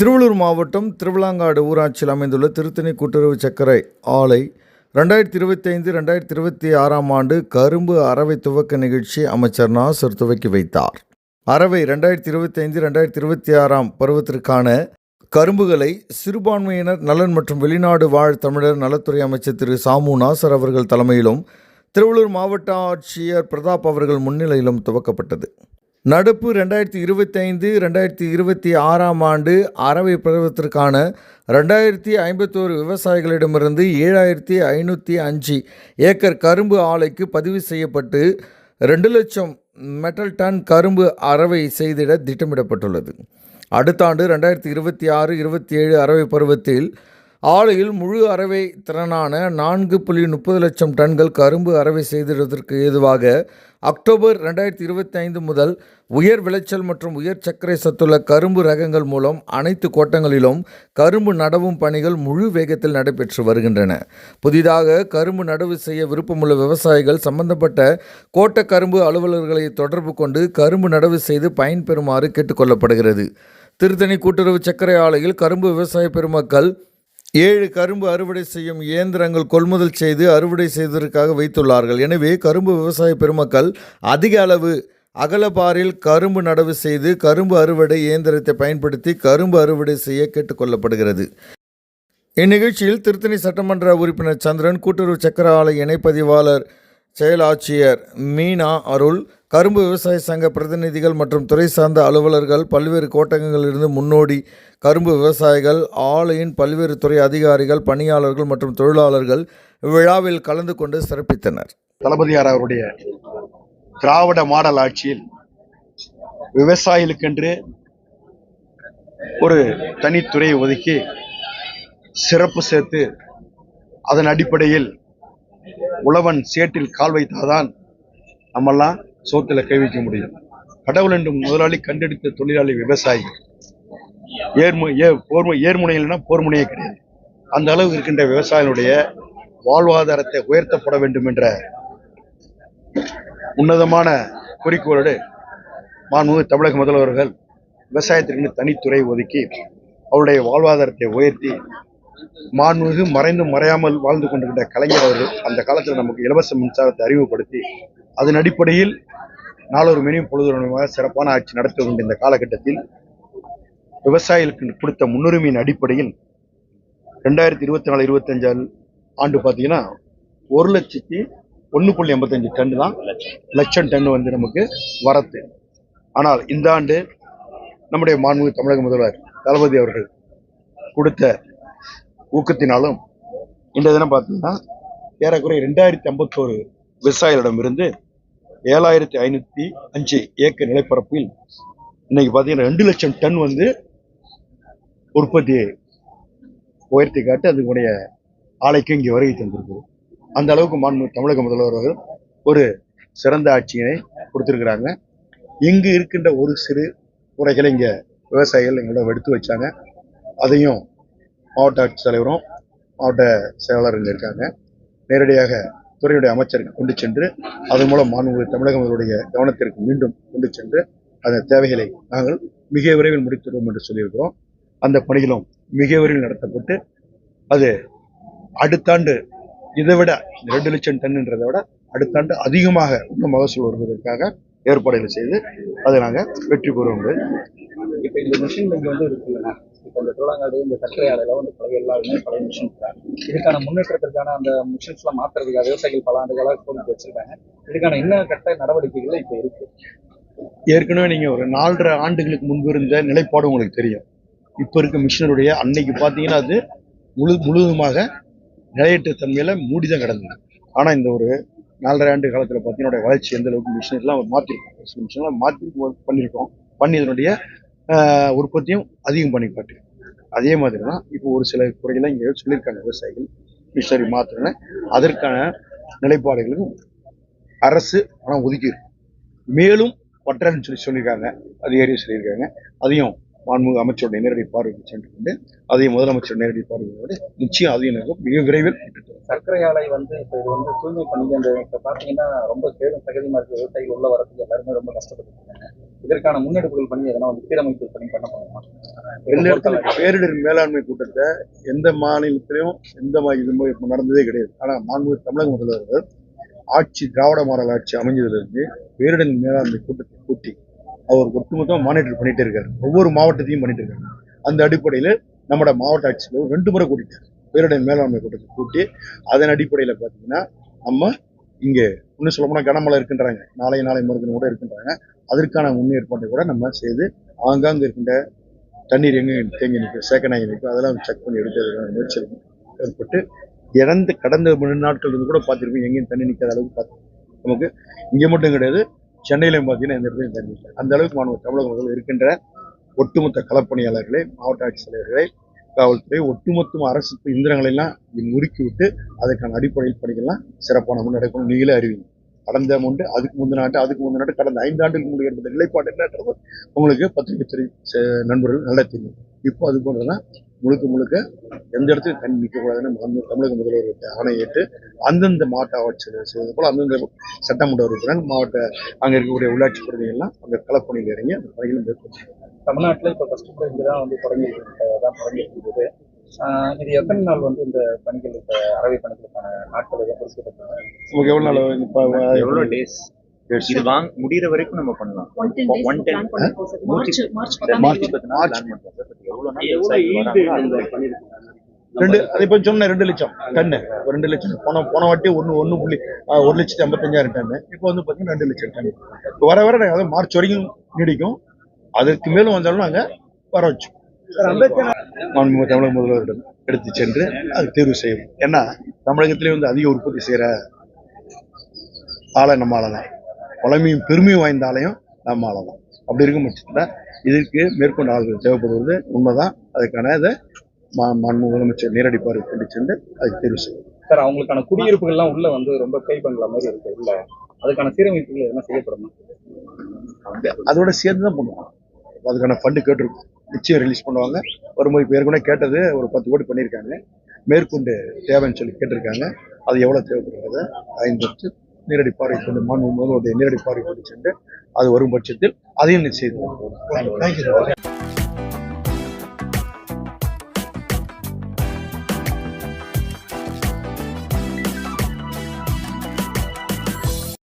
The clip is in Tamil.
திருவள்ளூர் மாவட்டம் திருவிளாங்காடு ஊராட்சியில் அமைந்துள்ள திருத்தணி கூட்டுறவு சர்க்கரை ஆலை ரெண்டாயிரத்தி இருபத்தைந்து ரெண்டாயிரத்தி இருபத்தி ஆறாம் ஆண்டு கரும்பு அறவை துவக்க நிகழ்ச்சி அமைச்சர் நாசர் துவக்கி வைத்தார். அறவை ரெண்டாயிரத்தி இருபத்தைந்து ரெண்டாயிரத்தி இருபத்தி ஆறாம் பருவத்திற்கான கரும்புகளை சிறுபான்மையினர் நலன் மற்றும் வெளிநாடு வாழ் தமிழர் நலத்துறை அமைச்சர் திரு சாமு நாசர் அவர்கள் தலைமையிலும் திருவள்ளூர் மாவட்ட ஆட்சியர் பிரதாப் அவர்கள் முன்னிலையிலும் துவக்கப்பட்டது. நடப்பு ரெண்டாயிரத்தி இருபத்தைந்து ரெண்டாயிரத்தி இருபத்தி ஆறாம் ஆண்டு அறவை பருவத்திற்கான ரெண்டாயிரத்தி ஐம்பத்தோரு விவசாயிகளிடமிருந்து ஏழாயிரத்தி ஐநூற்றி அஞ்சு ஏக்கர் கரும்பு ஆலைக்கு பதிவு செய்யப்பட்டு ரெண்டு லட்சம் மெட்டல் டன் கரும்பு அறவை செய்திட திட்டமிடப்பட்டுள்ளது. அடுத்த ஆண்டு ரெண்டாயிரத்தி இருபத்தி ஆறு இருபத்தி ஏழு அறவை பருவத்தில் ஆலையில் முழு அறவை திறனான நான்கு புள்ளி முப்பது லட்சம் டன்கள் கரும்பு அறவை செய்திடுவதற்கு ஏதுவாக அக்டோபர் ரெண்டாயிரத்தி இருபத்தி ஐந்து முதல் உயர் விளைச்சல் மற்றும் உயர் சர்க்கரை சத்துள்ள கரும்பு ரகங்கள் மூலம் அனைத்து கோட்டங்களிலும் கரும்பு நடவும் பணிகள் முழு வேகத்தில் நடைபெற்று வருகின்றன. புதிதாக கரும்பு நடவு செய்ய விருப்பமுள்ள விவசாயிகள் சம்பந்தப்பட்ட கோட்ட கரும்பு அலுவலர்களை தொடர்பு கொண்டு கரும்பு நடவு செய்து பயன்பெறுமாறு கேட்டுக்கொள்ளப்படுகிறது திருத்தணி கூட்டுறவு சர்க்கரை ஆலையில் கரும்பு விவசாய பெருமக்கள் ஏழு கரும்பு அறுவடை செய்யும் இயந்திரங்கள் கொள்முதல் செய்து அறுவடை செய்வதற்காக வைத்துள்ளார்கள். எனவே கரும்பு விவசாய பெருமக்கள் அதிக அளவு அகலபாரில் கரும்பு நடவு செய்து கரும்பு அறுவடை இயந்திரத்தை பயன்படுத்தி கரும்பு அறுவடை செய்ய கேட்டுக்கொள்ளப்படுகிறது இந்நிகழ்ச்சியில் திருத்தணி சட்டமன்ற உறுப்பினர் சந்திரன் கூட்டுறவு சக்கர ஆலை இணைப்பதிவாளர் செயலாட்சியர் மீனா அருள் கரும்பு விவசாய சங்க பிரதிநிதிகள் மற்றும் துறை சார்ந்த அலுவலர்கள் பல்வேறு கோட்டகங்களிலிருந்து முன்னோடி கரும்பு விவசாயிகள் ஆலையின் பல்வேறு துறை அதிகாரிகள் பணியாளர்கள் மற்றும் தொழிலாளர்கள் விழாவில் கலந்து கொண்டு சிறப்பித்தனர். தளபதியார் அவருடைய திராவிட மாடல் ஆட்சியில் விவசாயிகளுக்கென்று ஒரு தனித்துறையை ஒதுக்கி சிறப்பு சேர்த்து அதன் அடிப்படையில் உழவன் சேற்றில் கால் வைத்தாதான் நம்மெல்லாம் சோத்துல கை வைக்க முடியும். கடவுள் என்றும் முதலாளி கண்டெடுத்த தொழிலாளி விவசாயி. ஏர்மு ஏ போர்மு ஏர்முனையில்னா போர்முனையே கிடையாது. அந்த அளவுக்கு இருக்கின்ற விவசாயிகளுடைய வாழ்வாதாரத்தை உயர்த்தப்பட வேண்டும் என்ற உன்னதமான குறிக்கோளோடு மாண்புமிகு தமிழக முதல்வர்கள் விவசாயத்திற்கு தனித்துறை ஒதுக்கி அவருடைய வாழ்வாதாரத்தை உயர்த்தி மாண்புமிகு மறைந்து மறையாமல் வாழ்ந்து கொண்டிருக்கின்ற கலைஞர் அவர்கள் அந்த காலத்தில் நமக்கு இலவச மின்சாரத்தை அறிமுகப்படுத்தி அதன் அடிப்படையில் நாளொரு மினியும் பொழுதுமாக சிறப்பான ஆட்சி நடத்த வேண்டிய இந்த காலகட்டத்தில் விவசாயிகளுக்கு கொடுத்த முன்னுரிமையின் அடிப்படையில் ரெண்டாயிரத்தி இருபத்தி நாலு இருபத்தஞ்சாம் ஆண்டு பார்த்தீங்கன்னா ஒரு லட்சத்தி ஒன்று புள்ளி எண்பத்தஞ்சு டன் தான் லட்சம் டன் வந்து நமக்கு வரத்து. ஆனால் இந்த ஆண்டு நம்முடைய மாண்பு தமிழக முதல்வர் தளபதி அவர்கள் கொடுத்த ஊக்கத்தினாலும் இந்த தினம் பார்த்தீங்கன்னா ஏறக்குறைய ரெண்டாயிரத்தி ஐம்பத்தோரு விவசாயிகளிடமிருந்து ஏழாயிரத்தி ஐநூற்றி அஞ்சு ஏக்கர் நிலப்பரப்பில் இன்னைக்கு பார்த்தீங்கன்னா ரெண்டு லட்சம் டன் வந்து உற்பத்தி உயர்த்தி காட்டு அதுக்குடைய ஆலைக்கு இங்கே வருகை தந்திருக்குது அந்த அளவுக்கு மாண்பு தமிழக முதல்வர் அவர்கள் ஒரு சிறந்த ஆட்சியினை கொடுத்துருக்குறாங்க. இங்கு இருக்கின்ற ஒரு சிறு குறைகளை இங்கே விவசாயிகள் எங்களிடம் எடுத்து வச்சாங்க. அதையும் மாவட்ட ஆட்சித்தலைவரும் மாவட்ட செயலாளர் இருக்காங்க. நேரடியாக துறையுடைய அமைச்சருக்கு கொண்டு சென்று அதன் மூலம் மாண்பு தமிழக முதலுடைய கவனத்திற்கு மீண்டும் கொண்டு சென்று அந்த தேவைகளை நாங்கள் மிக விரைவில் முடித்துடுவோம் என்று சொல்லியிருக்கிறோம். அந்த பணிகளும் மிக விரைவில் நடத்தப்பட்டு அது அடுத்த ஆண்டு இதை விட இந்த ரெண்டு லட்சம் டன்ன்றதை விட அடுத்த ஆண்டு அதிகமாக இன்னும் மகசூல் வருவதற்காக ஏற்பாடுகள் செய்து அதை நாங்கள் வெற்றி பெறுவோம். இப்போ இந்த மிஷின் வந்து இருக்குல்ல? இப்போ இந்த திருவிழாங்காடு இந்த சர்க்கரை ஆலையில வந்து பழைய எல்லாருமே பழைய மிஷின் இதுக்கான முன்னேற்றத்திற்கான அந்த மிஷின்ஸ் எல்லாம் மாத்துறதுக்காக விவசாயிகள் பல ஆண்டுகளாக கோரிக்கை வச்சிருக்காங்க. இதுக்கான இன்னும் கட்ட நடவடிக்கைகள் இப்ப இருக்கு. ஏற்கனவே நீங்க ஒரு நாலரை ஆண்டுகளுக்கு முன்பு இருந்த நிலைப்பாடு உங்களுக்கு தெரியும். இப்ப இருக்க மிஷினருடைய அன்னைக்கு பாத்தீங்கன்னா அது முழு முழுவதுமாக நிலையற்ற தன்மையில மூடிதான் கிடந்தது. ஆனா இந்த ஒரு நாலரை ஆண்டு காலத்துல பார்த்தீங்கன்னா வளர்ச்சி எந்த அளவுக்கு மிஷின் மாத்திருக்கோம் மாற்றிருக்கோம் மிஷின்லாம் மாற்றி பண்ணியிருக்கோம் பண்ணி இதனுடைய உற்பத்தியும் அதிகம் பண்ணி காட்டு. அதே மாதிரி தான் இப்போ ஒரு சில குறைகளை இங்கே சொல்லியிருக்காங்க விவசாயிகள் மிஷினரி மாத்திரன அதற்கான நிலைப்பாடுகளுக்கும் அரசு பணம் ஒதுக்கியிருக்கு. மேலும் பற்றன்னு சொல்லி சொல்லியிருக்காங்க அதிகாரியும் சொல்லியிருக்காங்க. அதையும் மாண்புமிகு அமைச்சருடைய நேரடி பார்வைக்கு சென்று கொண்டு அதையும் முதலமைச்சர் நேரடி பார்வையோடு நிச்சயம் அதையும் நாங்கள் மிக விரைவில். சர்க்கரை ஆலை வந்து இப்ப இது வந்து தூய்மை பண்ணி அந்த இப்ப பாத்தீங்கன்னா ரொம்ப சேரும் சகதியமா இருக்கு. விவசாயிகள் உள்ள வரதுக்கு எல்லாருமே ரொம்ப கஷ்டப்பட்டு இதற்கான முன்னெடுப்புகள் பண்ணி எதனா வந்து சீரமைப்பு பண்ணி பண்ண போகணுமா வெள்ளத்தில் பேரிடர் மேலாண்மை கூட்டத்தை எந்த மாநிலத்திலையும் எந்த மாதிரி இப்ப நடந்ததே கிடையாது. ஆனா மாண்புமிகு தமிழக முதல்வர்கள் ஆட்சி திராவிட மாடல் ஆட்சி அமைஞ்சதுலேருந்து பேரிடர் மேலாண்மை கூட்டத்தை கூட்டி அவர் ஒட்டுமொத்தமாக மானிட்டர் பண்ணிட்டு இருக்காரு. ஒவ்வொரு மாவட்டத்தையும் பண்ணிட்டு இருக்காரு. அந்த அடிப்படையில் நம்மட மாவட்ட ஆட்சியர் ரெண்டு முறை கூட்டிட்டார். பேரிடர் மேலாண்மை கூட்டத்தை கூட்டி அதன் அடிப்படையில் பார்த்தீங்கன்னா நம்ம இங்கே இன்னும் சொல்ல போனால் கனமழை இருக்கின்றாங்க. நாளை நாளை மருத்துவம் கூட இருக்கின்றாங்க. அதற்கான முன்னேற்பாட்டை கூட நம்ம செய்து ஆங்காங்கு இருக்கின்ற தண்ணீர் எங்கே தேங்கி நிற்கும் சேக்கனாகி நிற்கும் அதெல்லாம் செக் பண்ணி எடுக்கிறதுக்கான முயற்சி ஏற்பட்டு இறந்து கடந்த மூணு நாட்கள் இருந்து கூட பார்த்துருப்போம் எங்கேயும் தண்ணி நிற்காத அளவுக்கு பார்த்து நமக்கு இங்கே மட்டும் கிடையாது சென்னையிலையும் பார்த்தீங்கன்னா எந்த இடத்துலையும் தண்ணி இல்லை அந்த அளவுக்கு மாணவர் தமிழக மக்கள் இருக்கின்ற ஒட்டுமொத்த களப்பணியாளர்களை மாவட்ட ஆட்சித்தலைவர்களை காவல்துறை ஒட்டுமொத்த அரசு இயந்திரங்களை எல்லாம் முறுக்கி விட்டு அதற்கான அடிப்படையில் பணிகள்லாம் சிறப்பான முன்னெடுக்கணும் நீங்களே அறிவிங்க. கடந்த முண்டு அதுக்கு முந்தின ஆண்டு அதுக்கு முந்தின ஆண்டு கடந்த ஐந்து ஆண்டுக்கு முன்னாடி ஏற்பட்ட நிலைப்பாடு என்னன்றது உங்களுக்கு பத்திரிகை துறை ச- நண்பர்கள் நல்லா தெரியும். இப்போ அது போன்றதெல்லாம் முழுக்க முழுக்க எந்த இடத்துலையும் தண்ணி நிற்கக்கூடாதுன்னு தமிழக முதல்வர்கிட்ட ஆணையிட்டு அந்தந்த மாவட்ட ஆட்சியர் செய்வது போல அந்தந்த சட்டமன்ற உறுப்பினர் மாவட்ட அங்கே இருக்கக்கூடிய உள்ளாட்சி பிரதிகள்லாம் அந்த களப்பணியில் இறங்கி அந்த பணிகளை மேற்கொண்டு தமிழ்நாட்டில் இப்போ ஃபர்ஸ்ட் முறை இங்கே தான் வந்து தொடங்கி தான் தொடங்கி இருக்குது ஆஹ் இது எத்தனை நாள் வந்து இந்த பணிகள் இப்போ அறவை பணிகளுக்கான நாட்கள் குறிப்பிட்டிருக்காங்க? நமக்கு எவ்வளோ நாள் இப்போ எவ்வளோ டேஸ் இது வாங்க முடியற வரைக்கும் நம்ம பண்ணலாம். One ten sir March March ரெண்டு அது இப்போ சொன்ன ரெண்டு லட்சம் டன்னு ஒரு ரெண்டு லட்சம். போன போன வாட்டி ஒன்று ஒன்று புள்ளி ஒரு லட்சத்தி ஐம்பத்தஞ்சாயிரம் டன்னு இப்போ வந்து பார்த்தீங்கன்னா ரெண்டு லட்சம் டன் இப்போ வர வர நாங்கள் அதாவது மார்ச் வரைக்கும் நீடிக்கும். அதற்கு மேலும் வந்தாலும் நாங்கள் வர வச்சோம். மாண்புமிகு தமிழக முதல்வரிடம் எடுத்து சென்று அது தேர்வு செய்யணும் ஏன்னா தமிழகத்திலே வந்து அதிக உற்பத்தி செய்கிற ஆளை நம்ம ஆளலாம். பழமையும் பெருமையும் வாய்ந்த ஆலையும் நம்ம ஆளலாம். அப்படி இருக்கும் பட்சத்தில் இதற்கு மேற்கொண்ட ஆள்கள் தேவைப்படுவது உண்மைதான். அதுக்கான இதை மா- முதலமைச்சர் நேரடி பார்வை கொண்டு சென்று அதுக்கு தேர்வு செய்யும் சார் அவங்களுக்கான குடியிருப்புகள்லாம் உள்ள வந்து ரொம்ப கை பண்ணல மாதிரி இருக்கு இல்ல? அதுக்கான சீரமைப்புகள் எதனா செய்யப்படணும் அதோட சேர்ந்து தான் பண்ணுவாங்க. அதுக்கான ஃபண்டு கேட்டிருக்கோம். நிச்சயம் ரிலீஸ் பண்ணுவாங்க. வரும்போது இப்போ ஏற்கனவே கேட்டது ஒரு பத்து கோடி பண்ணியிருக்காங்க. மேற்கொண்டு தேவைன்னு சொல்லி கேட்டிருக்காங்க. அது எவ்வளோ தேவைப்படுறத ஐந்து நேரடி பார்வை கொண்டு மாண்பு முதல்வருடைய நேரடி பார்வை கொண்டு சென்று அது வரும் பட்சத்தில் அதையும் செய்து தேங்க்யூ